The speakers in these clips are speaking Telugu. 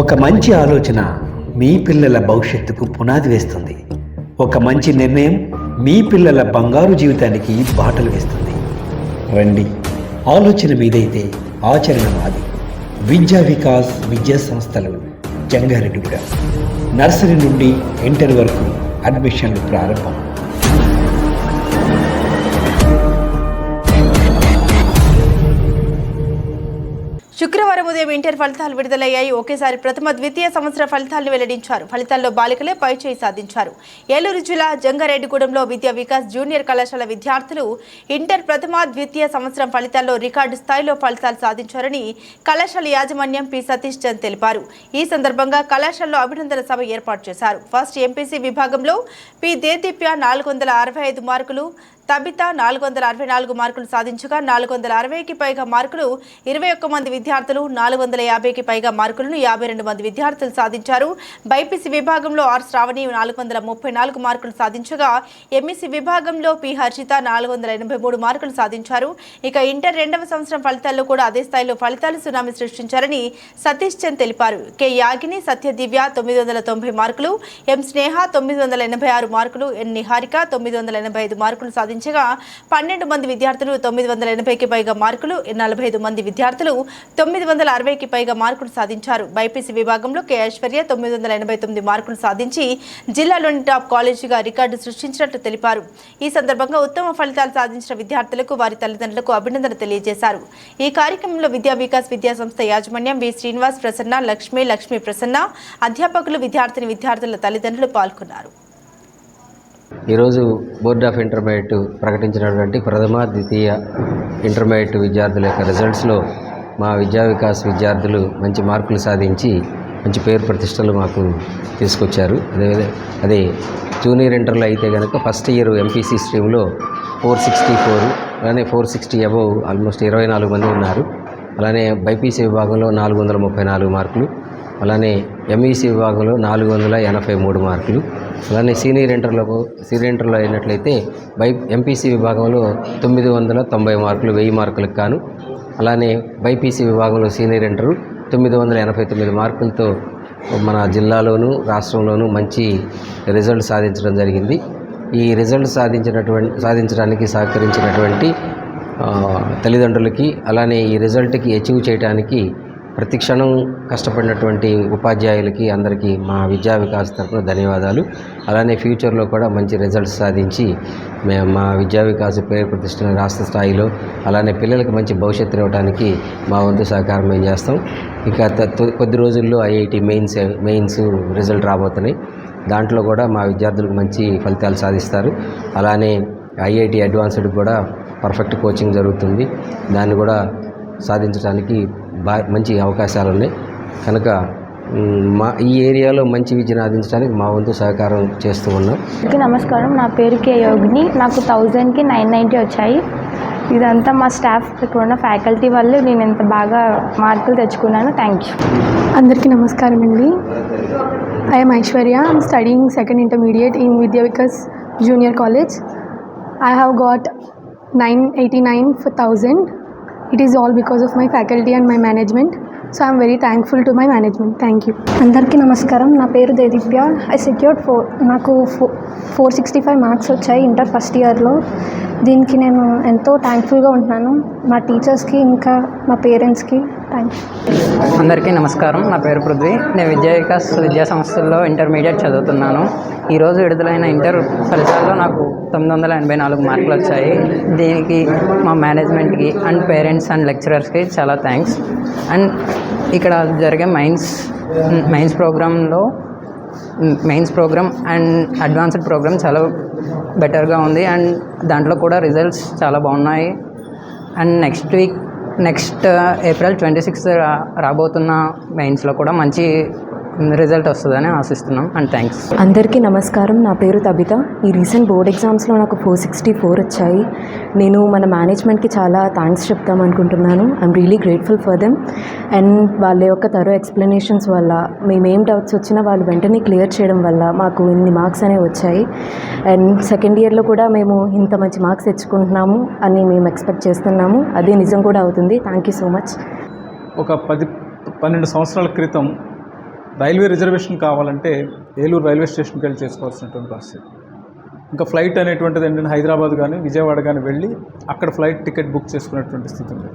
ఒక మంచి ఆలోచన మీ పిల్లల భవిష్యత్తుకు పునాది వేస్తుంది. ఒక మంచి నిర్ణయం మీ పిల్లల బంగారు జీవితానికి బాటలు వేస్తుంది. రండి ఆలోచన మీదైతే ఆచరణ మాది. విద్యా వికాస్ విద్యా సంస్థలు జంగారెడ్డిగూడ నర్సరీ నుండి ఇంటర్ వరకు అడ్మిషన్లు ప్రారంభం. శుక్రవారం ఉదయం ఇంటర్ ఫలితాలు విడుదలయ్యాయి. ఒకేసారి ప్రథమ ద్వితీయ సంవత్సర ఫలితాలను వెల్లడించారు. ఫలితాల్లో బాలికలే పైచేయి సాధించారు. ఏలూరు జిల్లా జంగారెడ్డిగూడెంలో విద్యా వికాస్ జూనియర్ కళాశాల విద్యార్థులు ఇంటర్ ప్రథమ ద్వితీయ సంవత్సరం ఫలితాల్లో రికార్డు స్థాయిలో ఫలితాలు సాధించారని కళాశాల యాజమాన్యం పి. సతీష్ చంద్ తెలిపారు. ఈ సందర్భంగా కళాశాలలో అభినందన సభ ఏర్పాటు చేశారు. ఫస్ట్ ఎంపీసీ విభాగంలో పి. దేదీప్య నాలుగు వందల అరవై ఐదు మార్కులు తబిత నాలుగు వందల అరవై నాలుగు మార్కులు సాధించగా నాలుగు వందల అరవైకి పైగా మార్కులు ఇరవై ఒక్క మంది విద్యార్థులు నాలుగు వందల యాభైకి పైగా మార్కులను యాభై రెండు మంది విద్యార్థులు సాధించారు. బైపీసీ విభాగంలో ఆర్ శ్రావణి నాలుగు వందల ముప్పై నాలుగు మార్కులు సాధించగా ఎంఈసీ విభాగంలో పి హర్షిత నాలుగు వందల ఎనభై మూడు మార్కులు సాధించారు. ఇక ఇంటర్ రెండవ సంవత్సరం ఫలితాల్లో కూడా అదే స్థాయిలో ఫలితాలు సునామీ సృష్టించారని సతీష్ చంద్ తెలిపారు. కె యాగిని సత్య దివ్య తొమ్మిది వందల తొంభై మార్కులు ఎం స్నేహ తొమ్మిది వందల ఎనభై ఆరు మార్కులు ఎన్ నిహారిక తొమ్మిది వందల ఎనభై ఐదు మార్కులు సాధించారు. సాధించగా పన్నెండు మంది విద్యార్థులు తొమ్మిది వందల ఎనభైకి పైగా మార్కులు నలభై ఐదు మంది విద్యార్థులు తొమ్మిది వందల అరవైకి పైగా మార్కులు సాధించారు. బైపీసీ విభాగంలో కె. ఐశ్వర్య తొమ్మిది వందల ఎనభై తొమ్మిది మార్కులు సాధించి జిల్లాలోని టాప్ కాలేజీగా రికార్డు సృష్టించినట్లు తెలిపారు. ఈ సందర్భంగా ఉత్తమ ఫలితాలు సాధించిన విద్యార్థులకు వారి తల్లిదండ్రులకు అభినందన తెలియజేశారు. ఈ కార్యక్రమంలో విద్యా వికాస్ విద్యా సంస్థ యాజమాన్యం వి. శ్రీనివాస్ ప్రసన్న లక్ష్మి లక్ష్మీ ప్రసన్న అధ్యాపకులు విద్యార్థిని విద్యార్థుల తల్లిదండ్రులు పాల్గొన్నారు. ఈరోజు బోర్డ్ ఆఫ్ ఇంటర్మీడియట్ ప్రకటించినటువంటి ప్రథమ ద్వితీయ ఇంటర్మీడియట్ విద్యార్థుల యొక్క రిజల్ట్స్లో మా విద్యా వికాస్ విద్యార్థులు మంచి మార్కులు సాధించి మంచి పేరు ప్రతిష్టలు మాకు తీసుకొచ్చారు. అదే అదే జూనియర్ ఇంటర్లో అయితే కనుక ఫస్ట్ ఇయర్ ఎంపీసీ స్ట్రీమ్లో ఫోర్ సిక్స్టీ ఫోర్ అలానే ఫోర్ సిక్స్టీ అబవ్ ఆల్మోస్ట్ ఇరవై నాలుగు మంది ఉన్నారు. అలానే బైపీసీ విభాగంలో నాలుగు వందల ముప్పై నాలుగు మార్కులు అలానే ఎంఈసీ విభాగంలో నాలుగు వందల ఎనభై మూడు మార్కులు అలానే సీనియర్ ఇంటర్లకు సీనియర్ ఇంటర్లో అయినట్లయితే బై ఎంపీసీ విభాగంలో తొమ్మిది వందల తొంభై మార్కులు వెయ్యి మార్కులకు కాను అలానే బైపీసీ విభాగంలో సీనియర్ ఇంటరు తొమ్మిది వందల ఎనభై తొమ్మిది మార్కులతో మన జిల్లాలోనూ రాష్ట్రంలోనూ మంచి రిజల్ట్ సాధించడం జరిగింది. ఈ రిజల్ట్ సాధించినటువంటి సాధించడానికి సహకరించినటువంటి తల్లిదండ్రులకి అలానే ఈ రిజల్ట్కి అచీవ్ చేయడానికి ప్రతి క్షణం కష్టపడినటువంటి ఉపాధ్యాయులకి అందరికీ మా విద్యా వికాస్ తరఫున ధన్యవాదాలు. అలానే ఫ్యూచర్లో కూడా మంచి రిజల్ట్స్ సాధించి మేము మా విద్యా వికాస్ పేరు ప్రతిష్టను రాష్ట్ర స్థాయిలో అలానే పిల్లలకు మంచి భవిష్యత్తు ఇవ్వడానికి మా వంతు సహకారం మేము చేస్తాం. ఇక కొద్ది రోజుల్లో ఐఐటి మెయిన్స్ మెయిన్స్ రిజల్ట్ రాబోతున్నాయి. దాంట్లో కూడా మా విద్యార్థులకు మంచి ఫలితాలు సాధిస్తారు. అలానే ఐఐటి అడ్వాన్స్డ్ కూడా పర్ఫెక్ట్ కోచింగ్ జరుగుతుంది. దాన్ని కూడా సాధించడానికి బా మంచి అవకాశాలు ఉన్నాయి కనుక మ్, ఈ ఏరియాలో మంచి విద్యను అందించడానికి మా వంతు సహకారం చేస్తూ ఉన్నాం. నమస్కారం. నా పేరు కే యోగిని. నాకు థౌజండ్కి నైన్ నైంటీ వచ్చాయి. ఇదంతా మా స్టాఫ్ ఇక్కడ ఉన్న ఫ్యాకల్టీ వల్ల నేను ఎంత బాగా మార్కులు తెచ్చుకున్నాను. Thank you. అందరికీ నమస్కారం అండి. I'm Aishwarya. I'm studying second intermediate in Vidya Vikas junior college. I have got nine eighty nine for thousand. It is all because of my faculty and my management so I'm very thankful to my management thank you అందరికీ నమస్కారం. నా పేరు దేదీప్య. ఐ సెక్యూర్డ్ ఫోర్ నాకు four four sixty five marks వచ్చాయి ఇంటర్ ఫస్ట్ ఇయర్లో దీనికి నేను ఎంతో థ్యాంక్ఫుల్గా ఉంటున్నాను. మా టీచర్స్కి ఇంకా మా పేరెంట్స్కి అందరికీ నమస్కారం. నా పేరు పృథ్వీ. నేను విద్యా వికాస్ విద్యా సంస్థల్లో ఇంటర్మీడియట్ చదువుతున్నాను. ఈరోజు విడుదలైన ఇంటర్ ఫలితాల్లో నాకు తొమ్మిది వందల ఎనభై నాలుగు మార్కులు వచ్చాయి. దీనికి మా మేనేజ్మెంట్కి అండ్ పేరెంట్స్ అండ్ లెక్చరర్స్కి చాలా థ్యాంక్స్ అండ్ ఇక్కడ జరిగే మైన్స్ మైన్స్ ప్రోగ్రాంలో mains program and advanced program చాలా బెటర్గా ఉంది. అండ్ దాంట్లో కూడా రిజల్ట్స్ చాలా బాగున్నాయి. And next week next April twenty sixth రాబోతున్న మెయిన్స్లో కూడా మంచి రిజల్ట్ వస్తుందని ఆశిస్తున్నాం అండ్ థ్యాంక్స్. అందరికీ నమస్కారం. నా పేరు తబిత. ఈ రీసెంట్ బోర్డ్ ఎగ్జామ్స్లో నాకు ఫోర్ సిక్స్టీ ఫోర్ వచ్చాయి. నేను మన మేనేజ్మెంట్కి చాలా థ్యాంక్స్ చెప్తాం అనుకుంటున్నాను. I'm really grateful for them. And వాళ్ళ యొక్క తరో ఎక్స్ప్లెనేషన్స్ వల్ల మేము ఏం డౌట్స్ వచ్చినా వాళ్ళు వెంటనే క్లియర్ చేయడం వల్ల మాకు ఇన్ని మార్క్స్ అనేవి వచ్చాయి. అండ్ సెకండ్ ఇయర్లో కూడా మేము ఇంత మంచి మార్క్స్ తెచ్చుకుంటున్నాము అని మేము ఎక్స్పెక్ట్ చేస్తున్నాము. అదే నిజం కూడా అవుతుంది. Thank you so much. ఒక పది పన్నెండు సంవత్సరాల క్రితం రైల్వే రిజర్వేషన్ కావాలంటే ఏలూరు రైల్వే స్టేషన్కి వెళ్ళి చేసుకోవాల్సినటువంటి పరిస్థితి. ఇంకా ఫ్లైట్ అనేటువంటిది ఏంటంటే హైదరాబాద్ కానీ విజయవాడ కానీ వెళ్ళి అక్కడ ఫ్లైట్ టికెట్ బుక్ చేసుకునేటువంటి స్థితి ఉంది.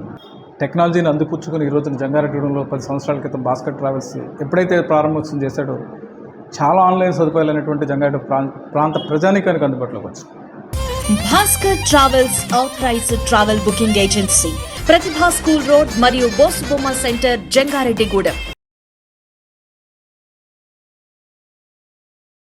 టెక్నాలజీని అందిపుచ్చుకుని ఈ రోజున జంగారెడ్డిగూడెంలో పది సంవత్సరాల క్రితం భాస్కర్ ట్రావెల్స్ ఎప్పుడైతే ప్రారంభోత్సవం చేశాడో చాలా ఆన్లైన్ సదుపాయాలు అనేటువంటి జంగారెడ్డి ప్రాంత ప్రాంత ప్రజానికానికి అందుబాటులోకి వచ్చింది. Bhaskar travels authorised travel booking agency Pratibha school road మరియు బోసుబొమ్మ సెంటర్ జంగారెడ్డిగూడెం.